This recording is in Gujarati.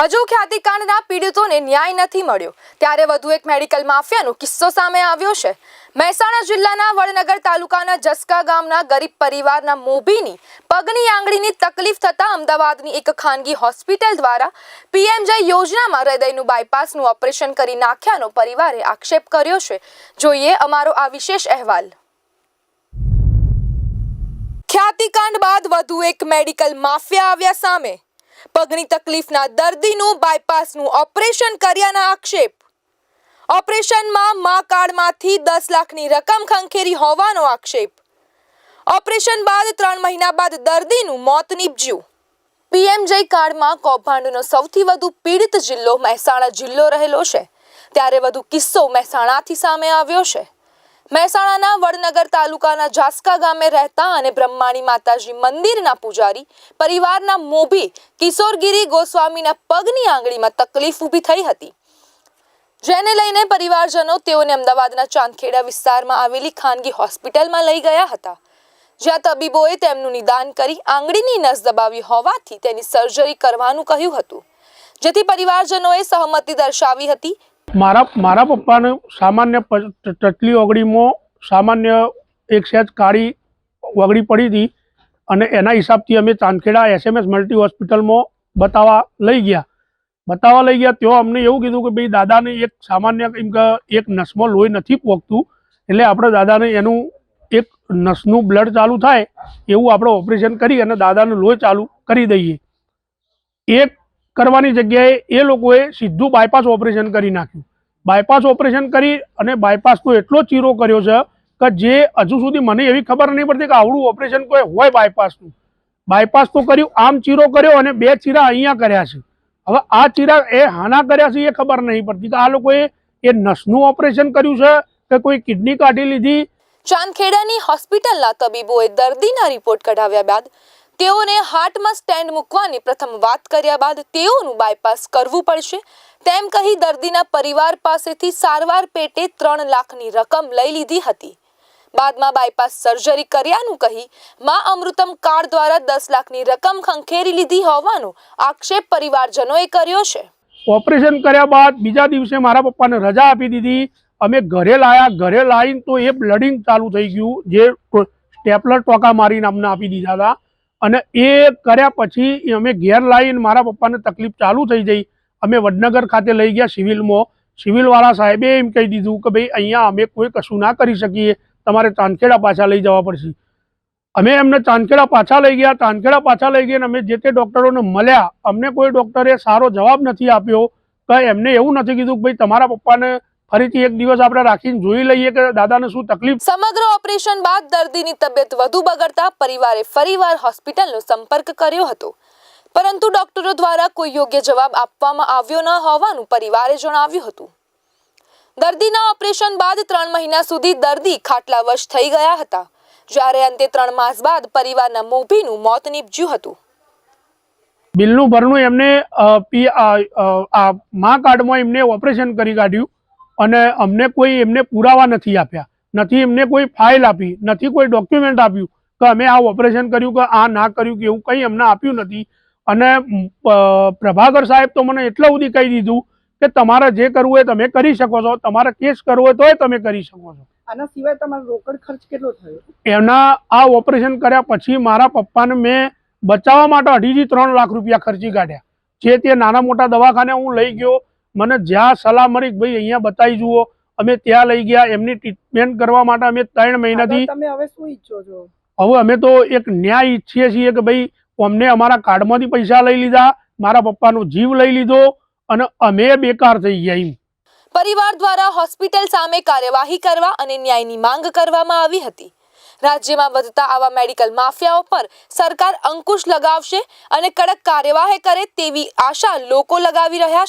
હજુ ખ્યાતિકાંડના પીડિતોને ન્યાય નથી મળ્યો. ત્યારે વધુ એક મેડિકલ માફિયાનો કિસ્સો સામે આવ્યો છે. મહેસાણા જિલ્લાના વડનગર તાલુકાના જસકા ગામના ગરીબ પરિવારના મોભીની પગની આંગળીની તકલીફ થતાં અમદાવાદની એક ખાનગી હોસ્પિટલ દ્વારા પીએમજે યોજનામાં હૃદયનું બાયપાસનું ઓપરેશન કરી નાખ્યાનો પરિવારે આક્ષેપ કર્યો છે. જોઈએ અમારો આ વિશેષ અહેવાલ. ખ્યાતિકાંડ બાદ વધુ એક મેડિકલ માફિયા આવ્યા સામે પગની તકલીફના દર્દીનું બાયપાસનું ઓપરેશન કર્યાના આક્ષેપ. ઓપરેશનમાં મા કાર્ડમાંથી દસ લાખની રકમ ખંખેરી હોવાનો આક્ષેપ. ઓપરેશન બાદ ત્રણ મહિના બાદ દર્દીનું મોત નીપજ્યું. પીએમજય કાર્ડમાં કૌભાંડનો સૌથી વધુ પીડિત જિલ્લો મહેસાણા જિલ્લો રહેલો છે. ત્યારે વધુ કિસ્સો મહેસાણાથી સામે આવ્યો છે. મહેસાણાના વડનગર તાલુકાના જાસકા ગામે રહેતા અને બ્રહ્માણી માતાજી મંદિરના પૂજારી પરિવારના મોભી કિશોરગીરી ગોસ્વામીના પગની આંગળીમાં તકલીફ ઊભી થઈ હતી. જેને લઈને પરિવારજનો તેઓને અમદાવાદના ચાંદખેડા વિસ્તારમાં આવેલી ખાનગી હોસ્પિટલમાં લઈ ગયા હતા. જ્યાં તબીબોએ તેમનું નિદાન કરી આંગળીની નસ દબાવી હોવાથી તેની સર્જરી કરવાનું કહ્યું હતું. જેથી પરિવારજનોએ સહમતિ દર્શાવી હતી મારા મારા પપ્પાને સામાન્ય ટચલી ઓગળીમાં સામાન્ય એક સેજ કાળી ઓગળી પડી હતી અને એના હિસાબથી અમે ચાંદખેડા એસએમએસ મલ્ટી હોસ્પિટલમાં બતાવવા લઈ ગયા. બતાવવા લઈ ગયા ત્યાં અમને એવું કીધું કે ભાઈ દાદાને એક સામાન્ય એમ કે એક નસમાં લોહી નથી પોગતું એટલે આપણે દાદાને એનું એક નસનું બ્લડ ચાલુ થાય એવું આપણે ઓપરેશન કરી અને દાદાનું લોહી ચાલુ કરી દઈએ. એ કરવાની જગ્યાએ એ લોકોએ સીધું બાયપાસ ઓપરેશન કરી નાખ્યું. બાયપાસ ઓપરેશન કરી અને બાયપાસનો એટલો ચીરો કર્યો છે કે જે હજુ સુધી મને એવી ખબર નહીં પડતી કે આવડું ઓપરેશન કોઈ હોય બાયપાસનું બાયપાસ તો કર્યું, આમ ચીરો કર્યો અને બે ચીરા અહીંયા કર્યા છે. હવે આ ચીરા એ હાના કર્યા છે એ ખબર નહીં પડતી. કે આ લોકોએ એ નસનું ઓપરેશન કર્યું છે કે કોઈ કિડની કાઢી લીધી? ચાંદખેડાની હોસ્પિટલના તબીબોએ દર્દીના રિપોર્ટ કઢાવ્યા બાદ તેઓને હાર્ટમાં સ્ટેન્ડ મૂકવાની પ્રથમ વાત કર્યા બાદ તેઓનું બાયપાસ કરવું પડશે. તેમ કહી દર્દીના પરિવાર પાસેથી સારવાર પેટે ત્રણ લાખની રકમ લઈ લીધી હતી. બાદમાં બાયપાસ સર્જરી કર્યાનું કહી, મા અમૃતમ કાર્ડ દ્વારા દસ લાખની રકમ ખંખેરી લીધી હોવાનો આક્ષેપ પરિવારજનોએ કર્યો છે. ઓપરેશન કર્યા બાદ બીજા દિવસે મારા પપ્પાને રજા આપી દીધી. અમે ઘરે લાયા. ઘરે લાવીને તો એ બ્લડિંગ ચાલુ થઈ ગયું. જે સ્ટેપલર ટોકા મારીને અમને આપી દીધા હતા. અને એ કર્યા પછી અમે ઘેર લાવીને મારા પપ્પાને તકલીફ ચાલુ થઈ જઈ અમે વડનગર ખાતે લઈ ગયા સિવિલમાં. સિવિલવાળા સાહેબે એમ કહી દીધું કે ભાઈ, અહીંયા અમે કોઈ કશું ના કરી શકીએ. તમારે ચાંદખેડા પાછા લઈ જવા પડશે. અમે એમને ચાંદખેડા પાછા લઈ ગયા. ચાંદખેડા પાછા લઈ ગયા અમે જે તે ડૉક્ટરોને મળ્યા. અમને કોઈ ડૉક્ટરે સારો જવાબ નથી આપ્યો. કે એમને એવું નથી કીધું કે ભાઈ, તમારા પપ્પાને ફરીથી એક દિવસ આપણે રાખીને જોઈ લઈએ કે દાદાને શું તકલીફ. સમગ્ર ઓપરેશન બાદ દર્દીની તબિયત વધુ બગડતા પરિવારે ફરીવાર હોસ્પિટલનો સંપર્ક કર્યો હતો. પરંતુ ડોક્ટરો દ્વારા કોઈ યોગ્ય જવાબ આપવામાં આવ્યો ન હોવાનું પરિવારે જણાવ્યું હતું. દર્દીના ઓપરેશન બાદ ત્રણ મહિના સુધી દર્દી ખાટલાવશ થઈ ગયા હતા. જ્યારે અંતે ત્રણ માસ બાદ પરિવારના મોભીનું મોત નીપજ્યું હતું. બિલનું ભરણું એમને પી આ મા કાર્ડમાં એમને ઓપરેશન કરી કાઢ્યું. અને અમને કોઈ એમને પુરાવા નથી આપ્યા. નથી એમને કોઈ ફાઇલ આપી નથી કોઈ ડોક્યુમેન્ટ આપ્યું કે અમે આ ઓપરેશન કર્યું કે આ ના કર્યું કે એવું કંઈ અમને આપ્યું નથી. અને પ્રભાકર સાહેબ તો મને એટલા સુધી કહી દીધું કે તમારે જે કરવું હોય તમે કરી શકો છો. તમારે કેસ કરવો હોય તોય તમે કરી શકો છો. આના સિવાય તમારો રોકડ ખર્ચ કેટલો થયો? એના આ ઓપરેશન કર્યા પછી મારા પપ્પાને મેં બચાવવા માટે અઢીથી ત્રણ લાખ રૂપિયા ખર્ચી કાઢ્યા. જે તે નાના મોટા દવાખાને હું લઈ ગયો મને જ્યાં સલાહ મળી ભાઈ અહીંયા બતાવી જુઓ અમે ત્યાં લઈ ગયા એમની ટ્રીટમેન્ટ કરવા માટે અમે ત્રણ મહિનાથી તમે હવે શું ઈચ્છો છો? હવે અમે તો એક ન્યાય ઈચ્છીએ છીએ કે ભાઈ અમને અમારા કાર્ડમાંથી પૈસા લઈ લીધા મારા પપ્પાનો જીવ લઈ લીધો અને અમે બેકાર થઈ ગયા એમ. પરિવાર દ્વારા હોસ્પિટલ સામે કાર્યવાહી કરવા અને ન્યાયની માંગ કરવામાં આવી હતી. રાજ્યમાં વધતા આવા મેડિકલ માફિયાઓ પર સરકાર અંકુશ લગાવશે અને કડક કાર્યવાહી કરે તેવી આશા લોકો લગાવી રહ્યા છે.